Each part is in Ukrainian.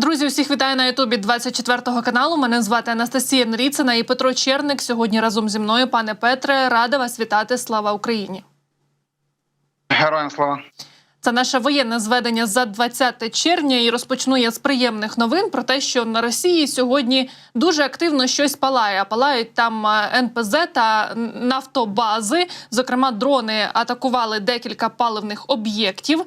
Друзі, усіх вітаю на Ютубі 24 каналу. Мене звати Анастасія Нріцина і Петро Черник. Сьогодні разом зі мною, пане Петре, рада вас вітати. Слава Україні! Героям слава. Це наше воєнне зведення за 20 червня. І розпочну я з приємних новин про те, що на Росії сьогодні дуже активно щось палає. Палають там е, НПЗ та нафтобази. Зокрема, дрони атакували декілька паливних об'єктів.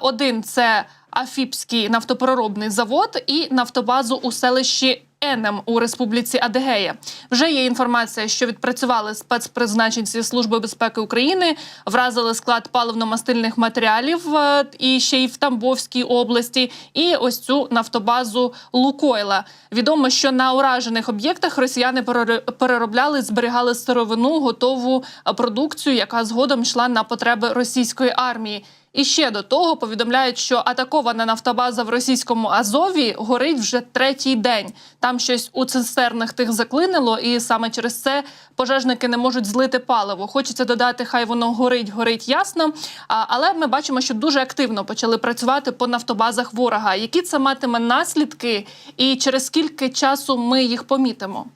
Один це Афіпський нафтопереробний завод і нафтобазу у селищі Енем у республіці Адегея. Вже є інформація, що відпрацювали спецпризначенці Служби безпеки України, вразили склад паливно-мастильних матеріалів е, і ще й в Тамбовській області. І ось цю нафтобазу Лукойла. Відомо, що на уражених об'єктах росіяни переро- переробляли, зберігали сировину, готову е, продукцію, яка згодом йшла на потреби російської армії. І ще до того повідомляють, що атакована нафтобаза в російському Азові горить вже третій день. Там щось у цистернах тих заклинило, і саме через це пожежники не можуть злити паливо. Хочеться додати, хай воно горить, горить ясно. Але ми бачимо, що дуже активно почали працювати по нафтобазах ворога. Які це матиме наслідки, і через скільки часу ми їх помітимо?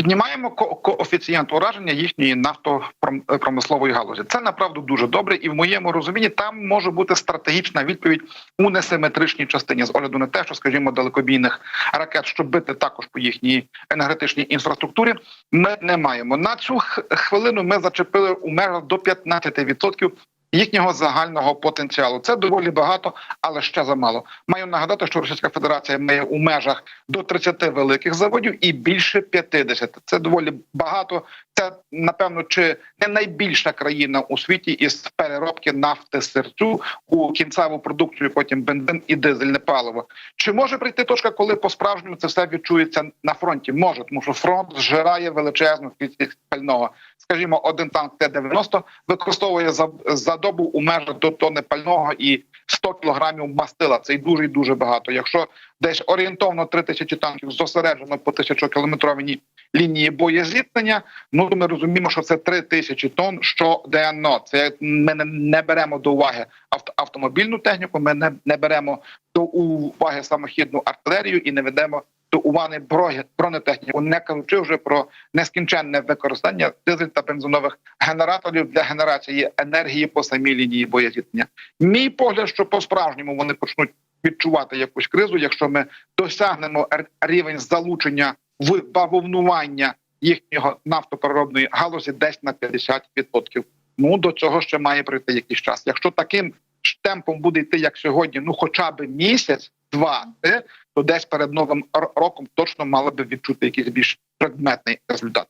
Піднімаємо ко- коефіцієнт ураження їхньої нафтопромислової галузі. Це направду дуже добре, і в моєму розумінні там може бути стратегічна відповідь у несиметричній частині з огляду на те, що, скажімо, далекобійних ракет, щоб бити також по їхній енергетичній інфраструктурі, ми не маємо. На цю хвилину ми зачепили у межах до 15% їхнього загального потенціалу. Це доволі багато, але ще замало. Маю нагадати, що Російська Федерація має у межах до 30 великих заводів і більше 50. Це доволі багато. Це напевно чи не найбільша країна у світі із переробки нафти серцю у кінцеву продукцію, потім бензин і дизельне паливо. Чи може прийти точка, коли по справжньому це все відчується на фронті? Може, тому що фронт зжирає величезну кількість пального. Скажімо, один танк Т-90 використовує за, за добу у межах до тонни пального і 100 кілограмів мастила. Це й дуже і дуже багато. Якщо десь орієнтовно 3 тисячі танків зосереджено по тисячокілометровій лінії боєзіткнення, ну ми розуміємо, що це 3 тисячі тонн щоденно. Це ми не, беремо до уваги авто, автомобільну техніку. Ми не беремо до уваги самохідну артилерію і не ведемо до уваги бронетехніку, не кажучи вже про нескінченне використання дизель та бензинових генераторів для генерації енергії по самій лінії боєзіткнення. Мій погляд, що по справжньому вони почнуть відчувати якусь кризу, якщо ми досягнемо рівень залучення в бавовнування їхнього нафтопереробної галузі десь на 50%. Ну до цього ще має пройти якийсь час. Якщо таким темпом буде йти, як сьогодні, ну хоча б місяць, два, е, то десь перед новим роком точно мали би відчути якийсь більш предметний результат.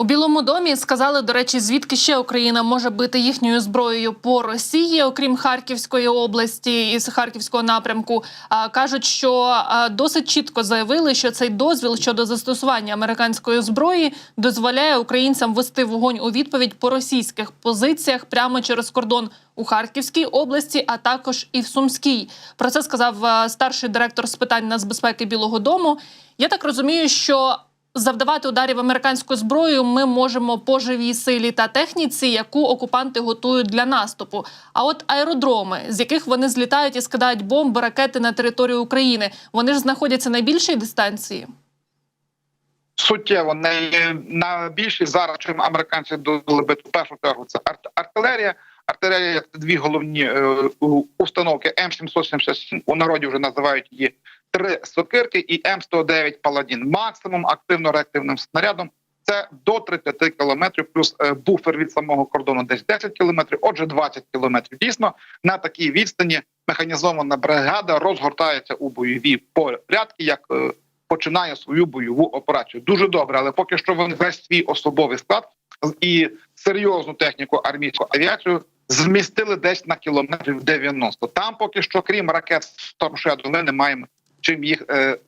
У Білому домі сказали, до речі, звідки ще Україна може бити їхньою зброєю по Росії, окрім Харківської області і Харківського напрямку. Кажуть, що досить чітко заявили, що цей дозвіл щодо застосування американської зброї дозволяє українцям вести вогонь у відповідь по російських позиціях прямо через кордон у Харківській області, а також і в Сумській. Про це сказав старший директор з питань нацбезпеки Білого Дому. Я так розумію, що завдавати ударів американською зброєю ми можемо по живій силі та техніці, яку окупанти готують для наступу. А от аеродроми, з яких вони злітають і скидають бомби, ракети на територію України, вони ж знаходяться на більшій дистанції. суттєво не на більші зараз, чим американці довели би в першу чергу. Це арт- артилерія. Артилерія це дві головні е, установки М777, У народі вже називають її три сокирки, і М109 Паладін. Максимум активно реактивним снарядом. Це до 30 кілометрів, плюс е, буфер від самого кордону десь 10 кілометрів, отже, 20 кілометрів. Дійсно, на такій відстані механізована бригада розгортається у бойові порядки, як е, починає свою бойову операцію. Дуже добре, але поки що вони весь свій особовий склад і серйозну техніку армійську авіацію змістили десь на кілометрів 90. Там поки що, крім ракет Shadow, ми не маємо чим їх е,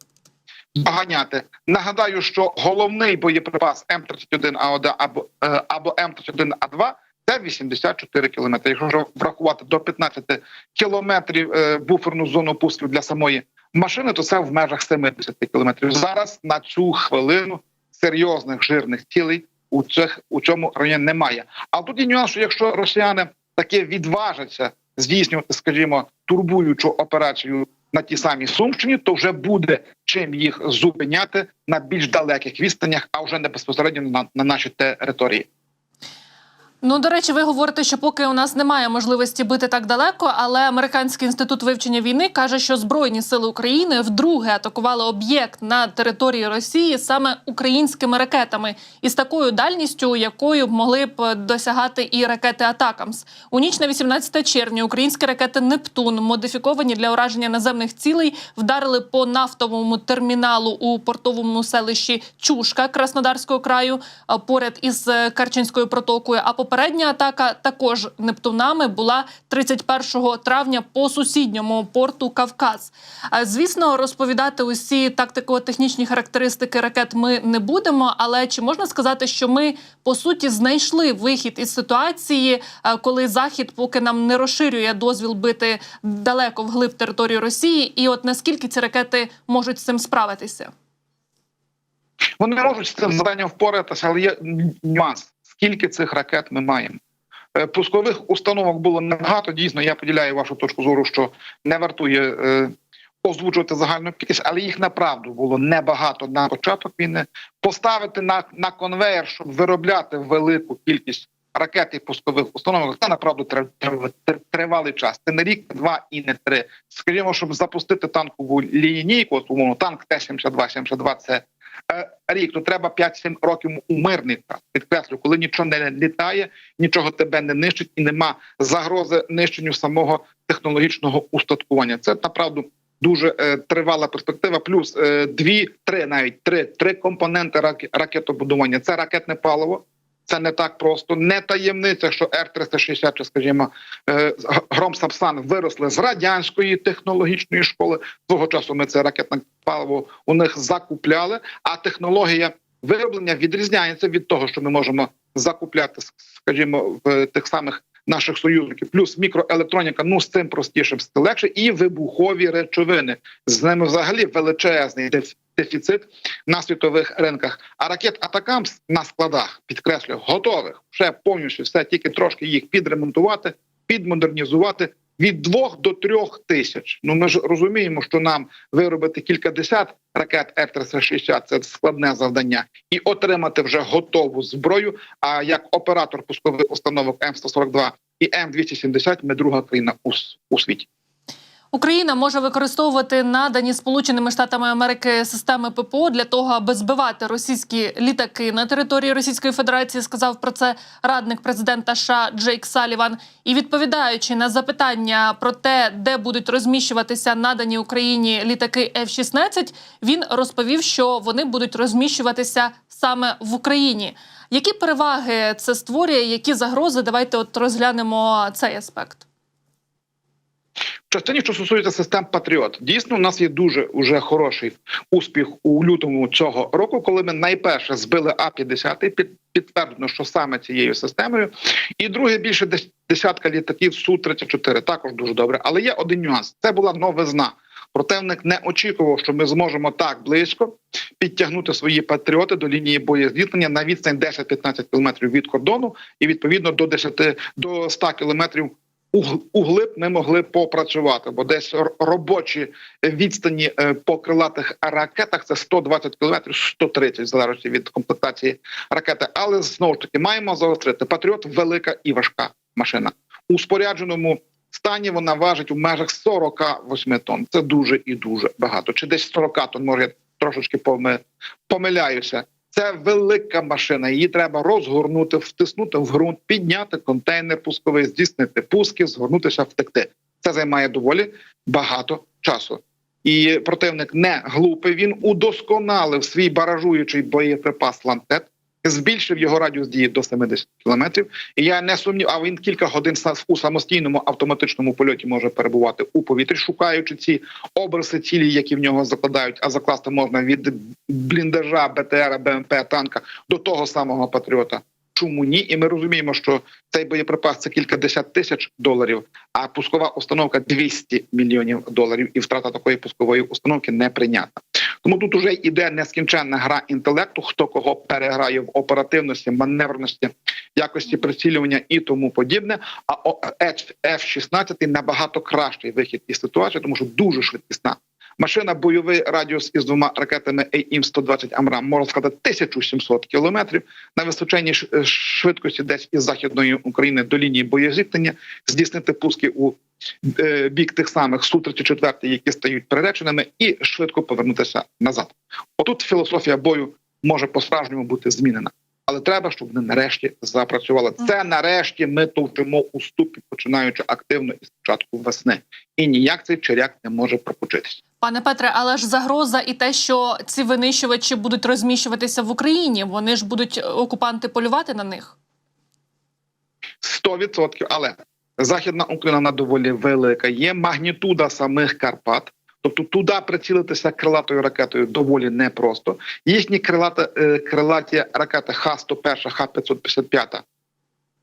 доганяти. Нагадаю, що головний боєприпас М31 А1 або, е, або М31 А2 це 84 кілометри. Якщо врахувати до 15 кілометрів е, буферну зону пусків для самої машини, то це в межах 70 кілометрів. Зараз на цю хвилину серйозних жирних цілей у цих у цьому районі немає. А тут є нюанс, що якщо росіяни таки відважаться здійснювати, скажімо, турбуючу операцію на тій самій Сумщині, то вже буде чим їх зупиняти на більш далеких відстанях, а вже не безпосередньо на, на нашій території. Ну, до речі, ви говорите, що поки у нас немає можливості бити так далеко, але американський інститут вивчення війни каже, що збройні сили України вдруге атакували об'єкт на території Росії саме українськими ракетами, із такою дальністю, якою б могли б досягати і ракети Атакамс. У ніч на 18 червня українські ракети Нептун, модифіковані для ураження наземних цілей, вдарили по нафтовому терміналу у портовому селищі Чушка Краснодарського краю поряд із Карчинською протокою. А попередня атака також Нептунами була 31 травня по сусідньому порту Кавказ. Звісно, розповідати усі тактико-технічні характеристики ракет ми не будемо. Але чи можна сказати, що ми по суті знайшли вихід із ситуації, е, коли Захід поки нам не розширює дозвіл бити далеко вглиб території Росії, і от наскільки ці ракети можуть з цим справитися? Вони можуть з цим завданням впоратися, але є нюанс. Скільки цих ракет ми маємо? Е, Пускових установок було небагато. Дійсно, я поділяю вашу точку зору, що не вартує е, озвучувати загальну кількість, але їх направду було небагато на початок війни. Поставити на, на конвейер, щоб виробляти велику кількість ракет і пускових установок, це направду тр- тр- тр- тривалий час. Це не рік, два і не три. Скажімо, щоб запустити танкову лінійку, умовно, танк Т-72, 72 – це рік, то треба 5-7 років у мирний час. Підкреслю, коли нічого не літає, нічого тебе не нищить і нема загрози нищенню самого технологічного устаткування. Це направду дуже е, тривала перспектива. Плюс е, дві, три, навіть три, три компоненти рак, ракетобудування. Це ракетне паливо. Це не так просто, не таємниця, що Р-360, чи, скажімо, е, Гром Сапсан виросли з радянської технологічної школи. Свого часу ми це ракетне паливо у них закупляли. А технологія вироблення відрізняється від того, що ми можемо закупляти, скажімо, в тих самих наших союзників. Плюс мікроелектроніка, ну з цим простіше, цим легше, і вибухові речовини. З ними взагалі величезний дефіцит на світових ринках. А ракет Атакамс на складах підкреслюю, готових вже повністю все, тільки трошки їх підремонтувати, підмодернізувати. Від двох до трьох тисяч. Ну ми ж розуміємо, що нам виробити кількадесят ракет Р-360 – це складне завдання, і отримати вже готову зброю. А як оператор пускових установок М142 і М270 ми друга країна у, у світі. Україна може використовувати надані Сполученими Штатами Америки системи ППО для того, аби збивати російські літаки на території Російської Федерації. Сказав про це радник президента США Джейк Саліван. І відповідаючи на запитання про те, де будуть розміщуватися надані Україні літаки F-16, він розповів, що вони будуть розміщуватися саме в Україні. Які переваги це створює? Які загрози? Давайте от розглянемо цей аспект. Частині, що стосується систем Патріот, дійсно, у нас є дуже уже хороший успіх у лютому цього року, коли ми найперше збили А 50 під підтверджено, що саме цією системою, і друге більше дес- десятка літаків су 34 також дуже добре. Але є один нюанс: це була новизна. Противник не очікував, що ми зможемо так близько підтягнути свої патріоти до лінії боєзіткнення на відстань 10-15 кілометрів від кордону, і відповідно до 10 до 100 кілометрів углиб ми могли попрацювати, бо десь робочі відстані е, по крилатих ракетах це 120 кілометрів, 130, в залежності від комплектації ракети. Але знову ж таки маємо заострити. Патріот велика і важка машина у спорядженому. Стані вона важить у межах 48 тонн. Це дуже і дуже багато. Чи десь 40 тонн, може я трошечки поми- помиляюся. Це велика машина. Її треба розгорнути, втиснути в ґрунт, підняти контейнер пусковий, здійснити пуски, згорнутися, втекти. Це займає доволі багато часу. І противник не глупий. Він удосконалив свій баражуючий боєприпас лантет, збільшив його радіус дії до 70 кілометрів. І я не сумнів, а він кілька годин у самостійному автоматичному польоті може перебувати у повітрі, шукаючи ці обриси цілі, які в нього закладають. А закласти можна від бліндажа, БТР, БМП, танка до того самого патріота. Чому ні? І ми розуміємо, що цей боєприпас це кількадесят тисяч доларів, а пускова установка 200 мільйонів доларів, і втрата такої пускової установки не прийнятна. Тому тут уже йде нескінченна гра інтелекту, хто кого переграє в оперативності, маневрності, якості прицілювання і тому подібне. А о- F-16 набагато кращий вихід із ситуації, тому що дуже швидкісна. Машина бойовий радіус із двома ракетами AIM-120 Амрам можна сказати 1700 кілометрів на височенній е, швидкості, десь із західної України до лінії боєзіткнення, здійснити пуски у е, бік тих самих Су-34, які стають приреченими, і швидко повернутися назад. Отут філософія бою може по-справжньому бути змінена. Але треба, щоб вони нарешті запрацювали. Це нарешті ми товчимо у ступі, починаючи активно із початку весни. І ніяк цей черяк не може пропочитися. Пане Петре, але ж загроза і те, що ці винищувачі будуть розміщуватися в Україні, вони ж будуть е, окупанти полювати на них. 100%. Але Західна Україна вона доволі велика. Є магнітуда самих Карпат. Тобто туди прицілитися крилатою ракетою доволі непросто. Їхні крилата, е, крилаті ракети Х-101, Х-555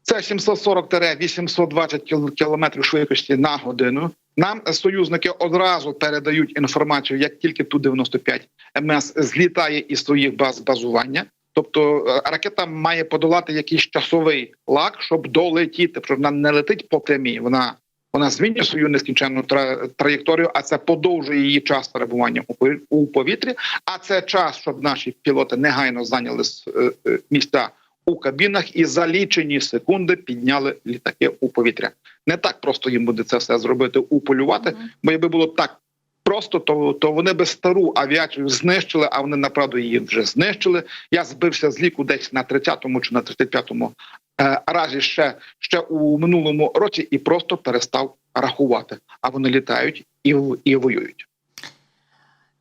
це 740-820 кіл- кілометрів швидкості на годину. Нам союзники одразу передають інформацію, як тільки Ту-95 МС злітає із своїх баз базування. Тобто е, ракета має подолати якийсь часовий лак, щоб долетіти, що вона не летить по прямій. Вона вона змінює свою нескінченну тра- траєкторію, а це подовжує її час перебування у пові- у повітрі. А це час, щоб наші пілоти негайно зайняли е, е, місця у кабінах і за лічені секунди підняли літаки у повітря. Не так просто їм буде це все зробити, уполювати. Бо якби було так просто, то, то вони би стару авіацію знищили, а вони направду її вже знищили. Я збився з ліку десь на 30-му чи на 35-му е, разі ще, ще у минулому році і просто перестав рахувати. А вони літають і, і воюють.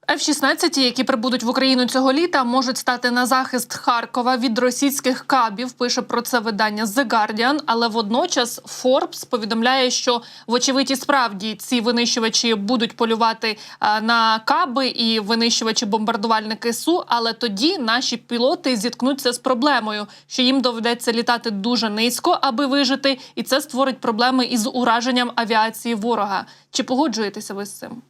F-16, які прибудуть в Україну цього літа, можуть стати на захист Харкова від російських кабів. Пише про це видання The Guardian, Але водночас Forbes повідомляє, що вочевидь і справді ці винищувачі будуть полювати на каби і винищувачі бомбардувальники Су. Але тоді наші пілоти зіткнуться з проблемою, що їм доведеться літати дуже низько, аби вижити, і це створить проблеми із ураженням авіації ворога. Чи погоджуєтеся ви з цим?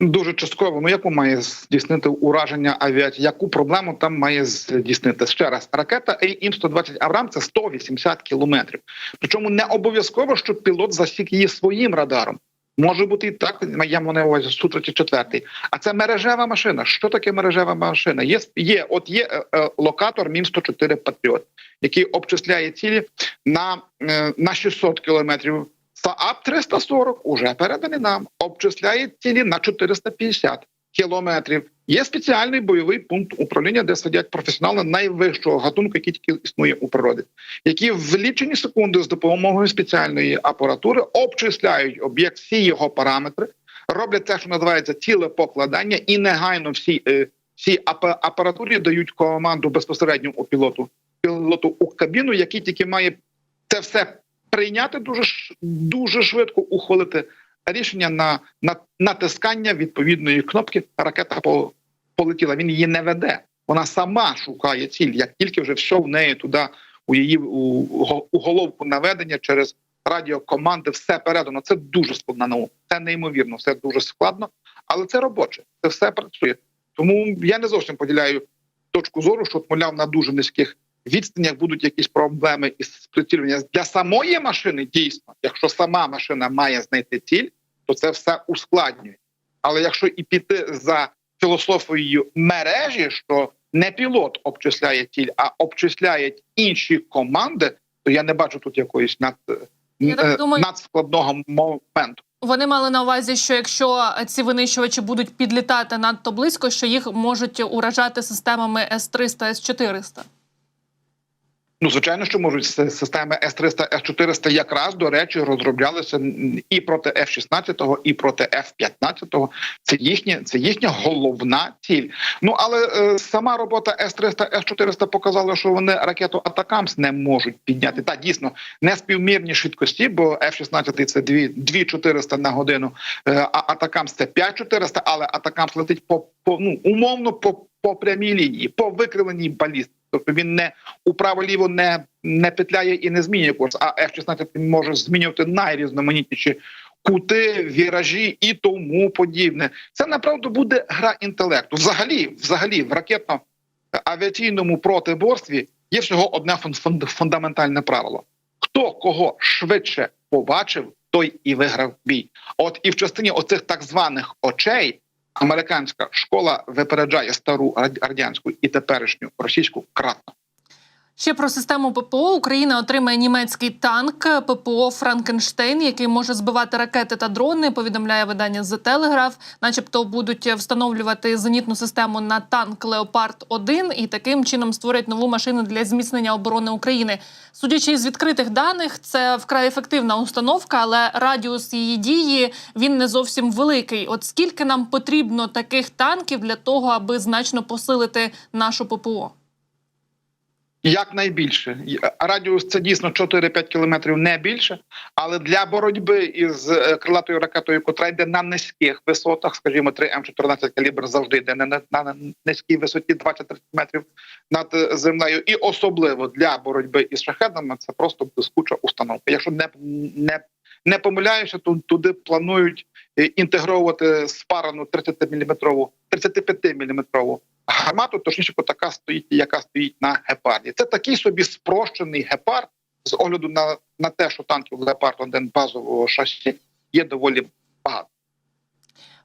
Дуже частково. Ну яку має здійснити ураження авіації? Яку проблему там має здійснити? Ще раз ракета AIM-120 Аврам це 180 кілометрів. Причому не обов'язково, щоб пілот засік її своїм радаром. Може бути і так, я маю на увазі су 34 А це мережева машина. Що таке мережева машина? Є є, от є е, е, локатор Мін 104 Патріот, який обчисляє цілі на, е, на 600 кілометрів. Saab 340 уже переданий нам, обчисляє цілі на 450 кілометрів. Є спеціальний бойовий пункт управління, де сидять професіонали найвищого гатунку, який тільки існує у природі, які в лічені секунди з допомогою спеціальної апаратури обчисляють об'єкт, всі його параметри, роблять те, що називається ціле покладання, і негайно всі, е, всі апа- апаратурі дають команду безпосередньо у пілоту пілоту у кабіну, який тільки має це все прийняти дуже дуже швидко, ухвалити рішення на, на натискання відповідної кнопки. Ракета по, полетіла. Він її не веде. Вона сама шукає ціль, як тільки вже все в неї туди, у її у, у, головку наведення через радіокоманди, все передано. Це дуже складна наука. Це неймовірно, все дуже складно, але це робоче. Це все працює. Тому я не зовсім поділяю точку зору, що мовляв на дуже низьких відстанях будуть якісь проблеми із прицілювання для самої машини. Дійсно, якщо сама машина має знайти ціль, то це все ускладнює. Але якщо і піти за філософією мережі, що не пілот обчисляє ціль, а обчисляють інші команди, то я не бачу тут якоїсь над, Я е, думаю- надскладного моменту. Вони мали на увазі, що якщо ці винищувачі будуть підлітати надто близько, що їх можуть уражати системами С-300, С-400. Ну, звичайно, що можуть системи С-300, С-400 якраз, до речі, розроблялися і проти F-16, і проти F-15. Це їхня, це їхня головна ціль. Ну, але е, сама робота С-300, С-400 показала, що вони ракету Атакамс не можуть підняти. Та, дійсно, не співмірні швидкості, бо F-16 – це 2, 2400 на годину, е, а Атакамс – це 5400, але Атакамс летить по, по ну, умовно по, по прямій лінії, по викривленій балістиці. Тобто він не управо-ліво не, не петляє і не змінює курс. А F-16 може змінювати найрізноманітніші кути, віражі і тому подібне. Це направду буде гра інтелекту. Взагалі, взагалі, в ракетно-авіаційному протиборстві є всього одне фун- фун- фундаментальне правило: хто кого швидше побачив, той і виграв бій. От і в частині оцих так званих очей американська школа випереджає стару радянську і теперішню російську кратно. Ще про систему ППО Україна отримає німецький танк ППО Франкенштейн, який може збивати ракети та дрони. Повідомляє видання The Telegraph. Начебто будуть встановлювати зенітну систему на танк Леопард 1 і таким чином створять нову машину для зміцнення оборони України. Судячи з відкритих даних, це вкрай ефективна установка, але радіус її дії він не зовсім великий. От скільки нам потрібно таких танків для того, аби значно посилити нашу ППО? Якнайбільше е, радіус це дійсно 4-5 кілометрів, не більше. Але для боротьби із е, крилатою ракетою, котра йде на низьких висотах, скажімо, 3 М14 калібр завжди йде на, на, низькій висоті 20-30 метрів над е, землею, і особливо для боротьби із шахедами, це просто блискуча установка. Якщо не не, не помиляюся, то туди планують інтегровувати спарану 30-мм, 35-мм гармату, точніше, така стоїть, яка стоїть на гепарді. Це такий собі спрощений гепард з огляду на, на те, що танків Леопард 1 базового шасі є доволі багато.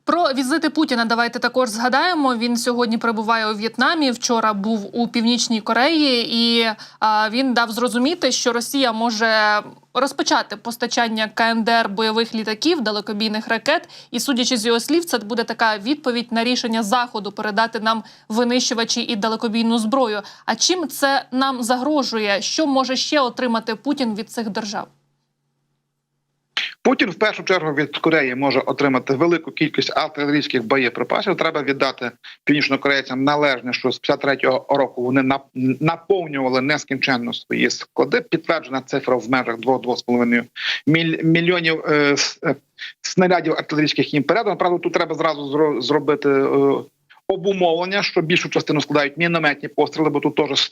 Про візити Путіна давайте також згадаємо. Він сьогодні перебуває у В'єтнамі. Вчора був у північній Кореї, і а, він дав зрозуміти, що Росія може розпочати постачання КНДР бойових літаків, далекобійних ракет. І судячи з його слів, це буде така відповідь на рішення заходу передати нам винищувачі і далекобійну зброю. А чим це нам загрожує? Що може ще отримати Путін від цих держав? Путін в першу чергу від Кореї може отримати велику кількість артилерійських боєприпасів. Треба віддати північнокорейцям належне, що з 53-го року вони нап- наповнювали нескінченно свої склади. Підтверджена цифра в межах 2-2,5 міль- мільйонів е, е, снарядів артилерійських їм передано. Правда, тут треба зразу зробити е, обумовлення, що більшу частину складають мінометні постріли, бо тут теж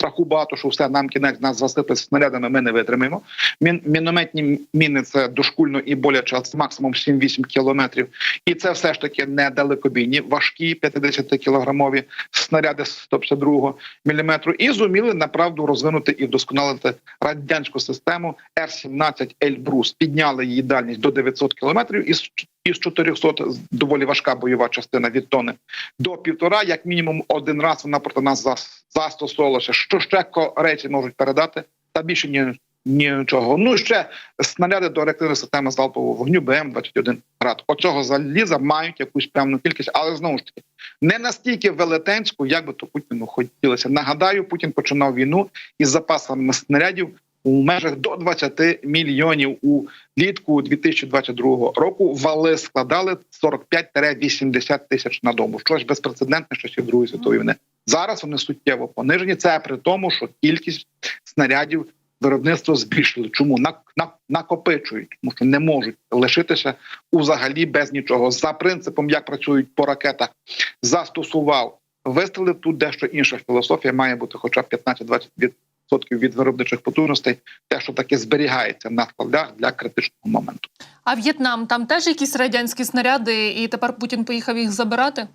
страху багато, що все нам кінець нас засипить снарядами. Ми не витримаємо. Мін, мінометні міни це дошкульно і боляче, це максимум 7-8 кілометрів. І це все ж таки не далекобійні, важкі 50-кілограмові снаряди 152 міліметру. І зуміли направду розвинути і вдосконалити радянську систему Р-17 Ельбрус. Підняли її дальність до 900 кілометрів із із 400 доволі важка бойова частина від тони до півтора, як мінімум, один раз вона проти нас зас- застосовувалася. Що ще корейці можуть передати? Та більше ні, нічого. Ну і ще снаряди до реактивної системи залпового вогню БМ-21 град. Оцього заліза мають якусь певну кількість, але знову ж таки не настільки велетенську, як би то Путіну хотілося. Нагадаю, Путін починав війну із запасами снарядів. У межах до 20 мільйонів у літку 2022 року вали складали 45-80 тисяч на дому. Щось безпрецедентне, щось від Другої світової війни. Зараз вони суттєво понижені. Це при тому, що кількість снарядів виробництво збільшили. Чому на, на накопичують, тому що не можуть лишитися взагалі без нічого. За принципом, як працюють по ракетах, застосував, вистрілив тут дещо інша філософія. Має бути хоча б 15-20 відсотків від виробничих потужностей, те, що таке зберігається на складах для критичного моменту. А В'єтнам там теж якісь радянські снаряди, і тепер Путін поїхав їх забирати.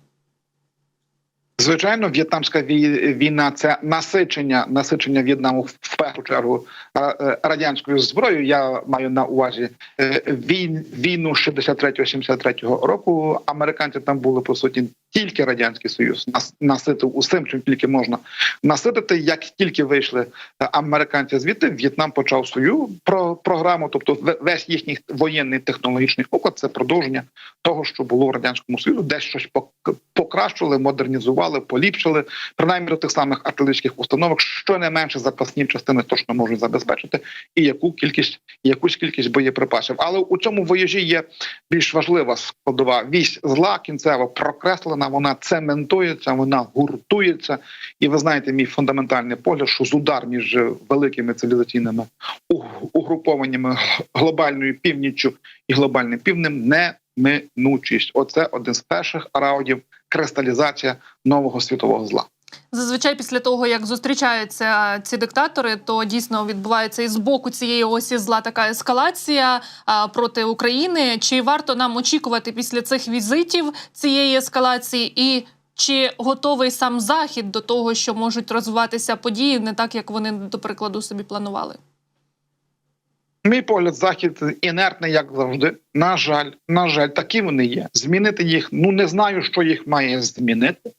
Звичайно, в'єтнамська війна це насичення, насичення В'єтнаму в першу чергу е, радянською зброєю. Я маю на увазі е, війн, війну 63-73 року. Американці там були по суті тільки радянський союз нас наситив усім, чим тільки можна наситити. Як тільки вийшли е, американці звідти, В'єтнам почав свою про програму, тобто ве- весь їхній воєнний технологічний уклад це продовження того, що було в радянському союзу, десь щось пок- покращили, модернізували, поліпшили, принаймні до тих самих артилерійських установок, що не менше запасні частини точно можуть забезпечити, і яку кількість якусь кількість боєприпасів. Але у цьому воєжі є більш важлива складова вісь зла кінцево прокреслена. Вона цементується, вона гуртується. І ви знаєте, мій фундаментальний погляд, що з удар між великими цивілізаційними угрупованнями глобальною північчю і глобальним півднем неминучість. Оце один з перших раундів кристалізація нового світового зла. Зазвичай після того, як зустрічаються ці диктатори, то дійсно відбувається і з боку цієї осі зла така ескалація проти України. Чи варто нам очікувати після цих візитів цієї ескалації, і чи готовий сам захід до того, що можуть розвиватися події не так, як вони до прикладу собі планували? Мій погляд, захід інертний, як завжди. На жаль, на жаль, такі вони є. Змінити їх. Ну не знаю, що їх має змінити.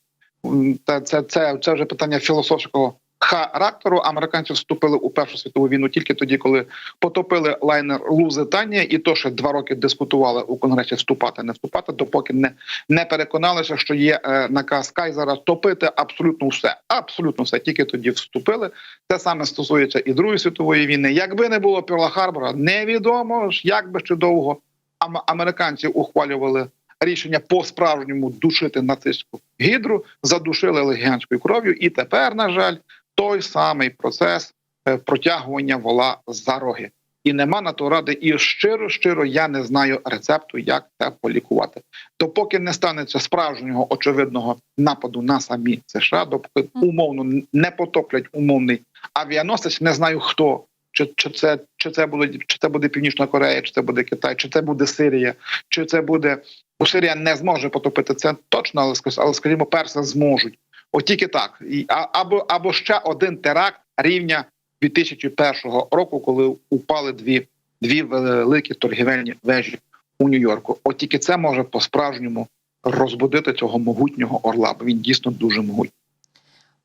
Та це, це, це вже питання філософського характеру. Американці вступили у Першу світову війну тільки тоді, коли потопили лайнер Лузитанія, і то ще два роки дискутували у конгресі вступати, не вступати, допоки не, не переконалися, що є е, наказ Кайзера топити абсолютно все. Абсолютно все. Тільки тоді вступили. Те саме стосується і Другої світової війни. Якби не було Пірла Харбора, невідомо як би ще довго ам- американці ухвалювали рішення по справжньому душити нацистську гідру, задушили легіанською кров'ю, і тепер, на жаль, той самий процес е, протягування вола за роги. І нема на то ради. І щиро, щиро я не знаю рецепту, як це полікувати. Допоки не станеться справжнього очевидного нападу на самі США, допоки умовно не потоплять умовний авіаносець, не знаю хто. Чи, чи це чи це буде чи це буде Північна Корея, чи це буде Китай, чи це буде Сирія, чи це буде бо Сирія не зможе потопити це точно, але але скажімо, перси зможуть. От тільки так. І, або, або ще один теракт рівня 2001 року, коли упали дві, дві великі торгівельні вежі у Нью-Йорку. От тільки це може по-справжньому розбудити цього могутнього орла, бо він дійсно дуже могутній.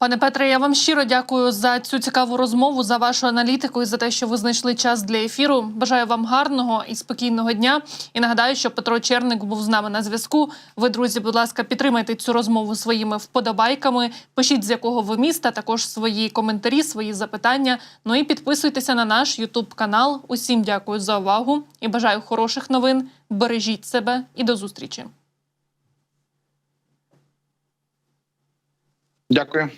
Пане Петре, я вам щиро дякую за цю цікаву розмову, за вашу аналітику і за те, що ви знайшли час для ефіру. Бажаю вам гарного і спокійного дня. І нагадаю, що Петро Черник був з нами на зв'язку. Ви, друзі, будь ласка, підтримайте цю розмову своїми вподобайками. Пишіть з якого ви міста, також свої коментарі, свої запитання. Ну і підписуйтеся на наш Ютуб канал. Усім дякую за увагу і бажаю хороших новин. Бережіть себе і до зустрічі. Дякую.